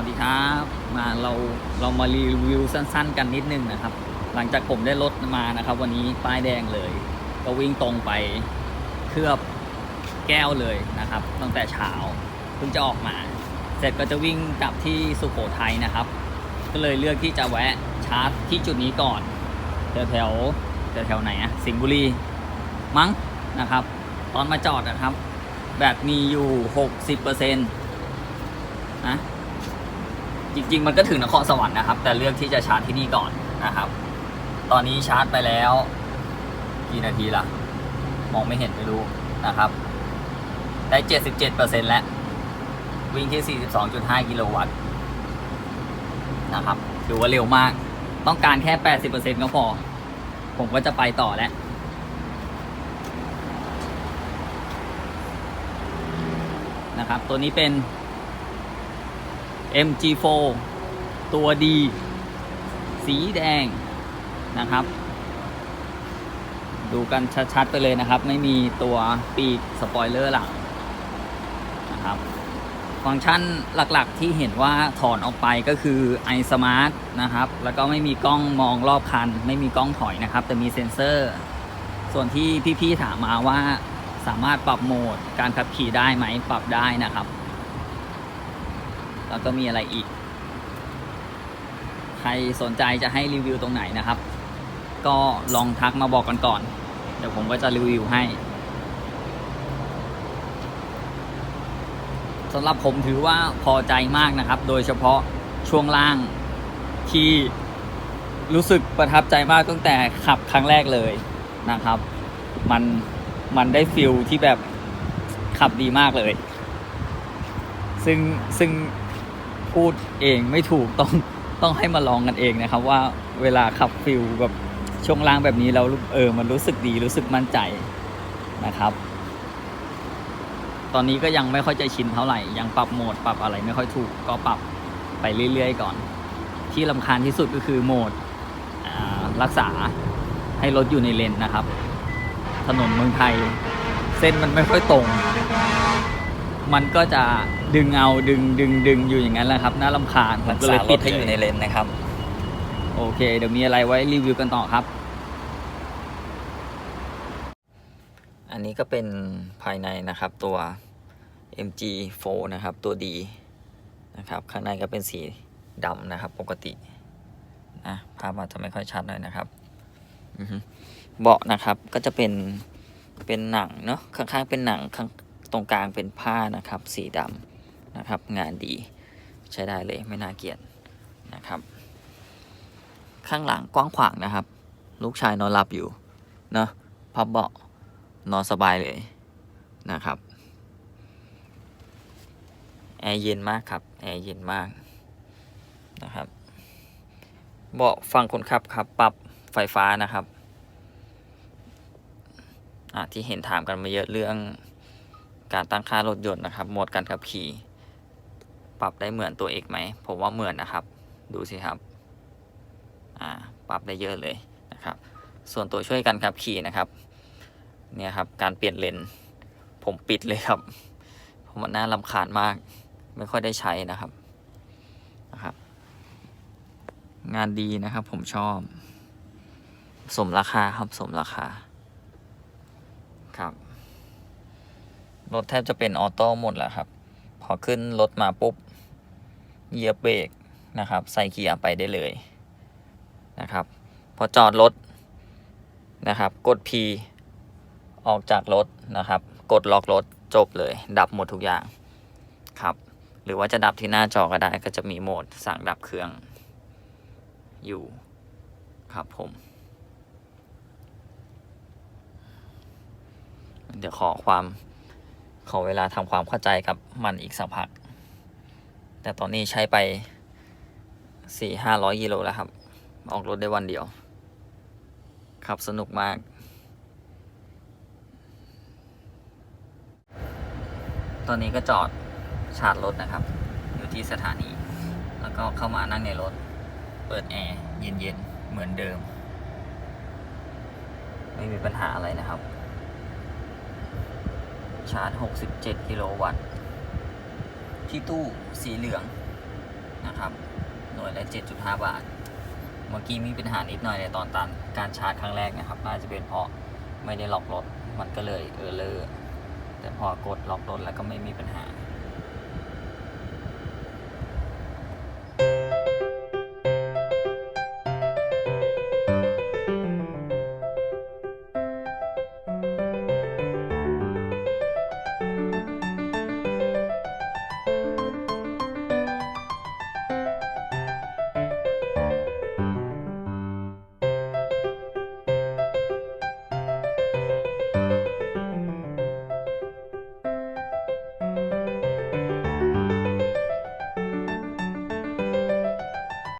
ัสดีครับมาเราเรามารีวิวสั้น ๆ กันนิดนึงนะครับ หลังจากผมได้รถมานะครับ วันนี้ป้ายแดงเลย ก็วิ่งตรงไปเคลือบแก้วเลยนะครับ ตั้งแต่เช้าเพิ่งจะออกมา เสร็จก็จะวิ่งกลับที่สุโขทัยนะครับ ก็เลยเลือกที่จะแวะชาร์จที่จุดนี้ก่อนแถวแถวแถวไหนอะสิงห์บุรีมั้งนะครับ ตอนมาจอดนะครับ แบตมีอยู่ 60%นะ จริง ๆ มันก็ถึงนครสวรรค์นะครับ แต่เลือกที่จะชาร์จที่นี่ก่อนนะครับ ตอนนี้ชาร์จไปแล้ว กี่นาทีละมองไม่เห็นไม่รู้นะครับ ได้ 77%แล้ว วิ่งที่ 42.5 กิโลวัตต์นะครับถือว่าเร็วมาก ต้องการแค่ 80%ก็พอ ผมก็จะไปต่อแล้วนะครับ ตัวนี้เป็น MG4 ตัวดี สีแดงนะครับ ดูกันชัดๆไปเลยนะครับ ไม่มีตัวปีกสปอยเลอร์หลังนะครับ ฟังก์ชันหลักๆที่เห็นว่าถอนออกไปก็คือ iSmart นะครับ แล้วก็ไม่มีกล้องมองรอบคัน ไม่มีกล้องถอยนะครับ แต่มีเซ็นเซอร์ ส่วนที่พี่ๆถามมาว่าสามารถปรับโหมดการขับขี่ได้ไหมปรับได้นะครับ แล้วก็มีอะไรอีก ใครสนใจจะให้รีวิวตรงไหนนะครับ ก็ลองทักมาบอกกันก่อน เดี๋ยวผมก็จะรีวิวให้สำหรับผมถือว่าพอใจมากนะครับ โดยเฉพาะช่วงล่างที่รู้สึกประทับใจมากตั้งแต่ขับครั้งแรกเลยนะครับ มันมันได้ฟิลที่แบบขับดีมากเลย ซึ่งซึ่ง พูดเองไม่ถูกต้องต้องให้มาลองกันเองนะครับว่าเวลาขับฟิลแบบช่วงล่างแบบนี้แล้วเออมันรู้สึกดีรู้สึกมั่นใจนะครับ ตอนนี้ก็ยังไม่ค่อยจะชินเท่าไหร่ยังปรับโหมดปรับอะไรไม่ค่อยถูกก็ปรับไปเรื่อยๆก่อน ที่ลำคาญที่สุดก็คือโหมดรักษาให้รถอยู่ในเลนนะครับ ถนนเมืองไทย เส้นมันไม่ค่อยตรง มันก็จะดึงเอาดึงดึงดึงอยู่อย่างนั้นแหละครับน่าลำคาญผมก็เลยปิดให้อยู่ในเลนนะครับ โอเค เดี๋ยวมีอะไรไว้รีวิวกันต่อครับ อันนี้ก็เป็นภายในนะครับตัว MG4 นะครับตัวดีนะครับข้างในก็เป็นสีดำนะครับ ปกตินะภาพอาจจะไม่ค่อยชัดหน่อยนะครับอือฮึเบาะนะครับก็จะเป็นเป็นหนังเนาะข้างๆเป็นหนังข้าง ตรงกลางเป็นผ้านะครับ สีดำนะครับ งานดีใช้ได้เลยไม่น่าเกลียดนะครับ ข้างหลังกว้างขวางนะครับ ลูกชายนอนหลับอยู่เนาะพับเบาะนอนสบายเลยนะครับแอร์เย็นมากครับแอร์เย็นมากนะครับเบาะฝั่งคนขับครับ ปรับไฟฟ้านะครับอะที่เห็นถามกันมาเยอะเรื่อง การตั้งค่ารถยนต์นะครับโหมดการขับขี่ ปรับได้เหมือนตัวเอกไหมผมว่าเหมือนนะครับ ดูสิครับอ่าปรับได้เยอะเลยนะครับ ส่วนตัวช่วยกันขับขี่นะครับเนี่ยครับการเปลี่ยนเลนผมปิดเลยครับเพราะมันน่าลำคาญมาก ไม่ค่อยได้ใช้นะครับนะครับ งานดีนะครับผมชอบ สมราคาครับสมราคาครับ รถแทบจะเป็นออโต้หมดแล้วครับ พอขึ้นรถมาปุ๊บเหยียบเบรกนะครับ ใส่เกียร์ไปได้เลยนะครับ พอจอดรถนะครับ กด P ออกจากรถนะครับ กดล็อกรถจบเลย ดับหมดทุกอย่างครับ หรือว่าจะดับที่หน้าจอก็ได้ก็จะมีโหมดสั่งดับเครื่องอยู่ครับผม เดี๋ยวขอความ ขอเวลาทำความเข้าใจกับมันอีกสักพัก แต่ตอนนี้ใช้ไปสี่ห้าร้อยกิโลแล้วครับ ออกรถได้วันเดียว ขับสนุกมาก ตอนนี้ก็จอดชาร์จรถนะครับ อยู่ที่สถานี แล้วก็เข้ามานั่งในรถ เปิดแอร์เย็นๆ เหมือนเดิม ไม่มีปัญหาอะไรนะครับ ชาร์จ 67 กิโลวัตต์ ที่ตู้สีเหลืองนะครับ หน่วยละ 7.5 บาท เมื่อกี้มีปัญหานิดหน่อยในตอนตันการชาร์จครั้งแรกนะครับน่าจะเป็นเพราะไม่ได้ล็อกรถ มันก็เลยเออเลอร์แต่พอกดล็อกรถแล้วก็ไม่มีปัญหา